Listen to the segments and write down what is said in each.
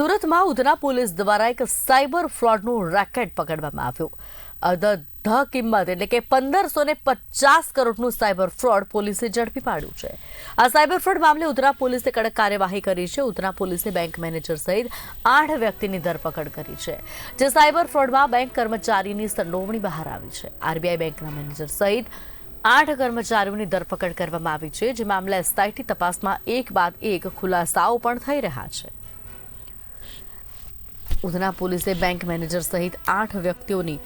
સુરતમાં ઉધના પોલીસ દ્વારા એક સાયબર ફ્રોડનું રેકેટ પકડવામાં આવ્યું. ધ ધ કિંમત એટલે કે પંદરસો ને પચાસ કરોડનું સાયબર ફ્રોડ પોલીસે ઝડપી પાડ્યું છે. આ સાયબર ફ્રોડ મામલે ઉધના પોલીસે કડક કાર્યવાહી કરી છે. ઉધના પોલીસે બેંક મેનેજર સહિત આઠ વ્યક્તિની ધરપકડ કરી છે, જે સાયબર ફ્રોડમાં બેંક કર્મચારીની સંડોવણી બહાર આવી છે. આરબીઆઈ બેંકના મેનેજર સહિત આઠ કર્મચારીઓની ધરપકડ કરવામાં આવી છે, જે મામલે એસઆઈટી તપાસમાં એક બાદ એક ખુલાસાઓ પણ થઈ રહ્યા છે. ઉધના પોલીસે બેંક મેનેજર સહિત આઠ વ્યક્તિઓની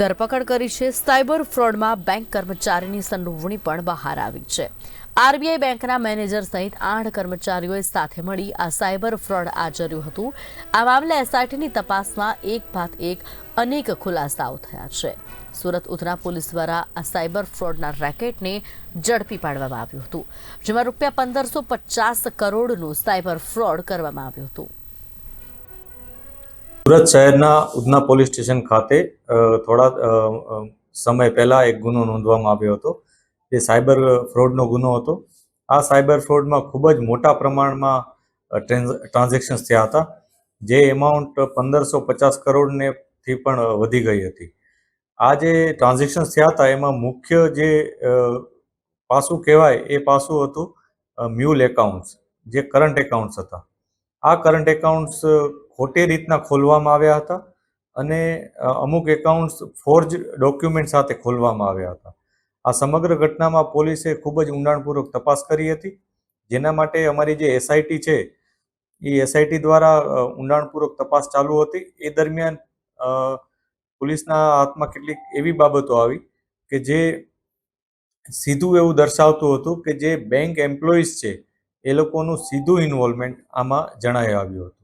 ધરપકડ કરી છે. સાયબર ફ્રોડમાં બેંક કર્મચારીની સંડોવણી પણ બહાર આવી છે. આરબીઆઈ બેંકના મેનેજર સહિત આઠ કર્મચારીઓએ સાથે મળી આ સાયબર ફ્રોડ આચર્યું હતું. આ મામલે એસઆઈટીની તપાસમાં એક બાદ એક અનેક ખુલાસાઓ થયા છે. સુરત ઉધના પોલીસ દ્વારા આ સાયબર ફ્રોડના રેકેટને ઝડપી પાડવામાં આવ્યું હતું, જેમાં રૂપિયા પંદરસો પચાસ કરોડનું સાયબર ફ્રોડ કરવામાં આવ્યું હતું. સુરત શહેરના ઉધના પોલીસ સ્ટેશન ખાતે થોડા સમય પહેલાં એક ગુનો નોંધવામાં આવ્યો હતો. જે સાયબર ફ્રોડનો ગુનો હતો. આ સાયબર ફ્રોડમાં ખૂબ જ મોટા પ્રમાણમાં ટ્રાન્ઝેક્શન્સ થયા હતા, જે એમાઉન્ટ પંદરસો પચાસ કરોડને થી પણ વધી ગઈ હતી. આ જે ટ્રાન્ઝેક્શન્સ થયા હતા, એમાં મુખ્ય જે પાસું કહેવાય એ પાસું હતું મ્યુલ એકાઉન્ટ્સ, જે કરંટ એકાઉન્ટ્સ હતા. આ કરંટ એકાઉન્ટ્સ ખોટી રીતના ખોલવામાં આવ્યા હતા અને અમુક એકાઉન્ટ્સ ફોર્જ ડોક્યુમેન્ટ સાથે ખોલવામાં આવ્યા હતા. આ સમગ્ર ઘટનામાં પોલીસે ખૂબ જ ઊંડાણપૂર્વક તપાસ કરી હતી. જેના માટે અમારી જે એસઆઈટી છે, એ એસઆઈટી દ્વારા ઊંડાણપૂર્વક તપાસ ચાલુ હતી. એ દરમિયાન પોલીસના હાથમાં કેટલીક એવી બાબતો આવી કે જે સીધું એવું દર્શાવતું હતું કે જે બેંક એમ્પ્લોઈઝ છે એ લોકોનું સીધું ઇન્વોલ્વમેન્ટ આમાં જણાઈ આવ્યું હતું.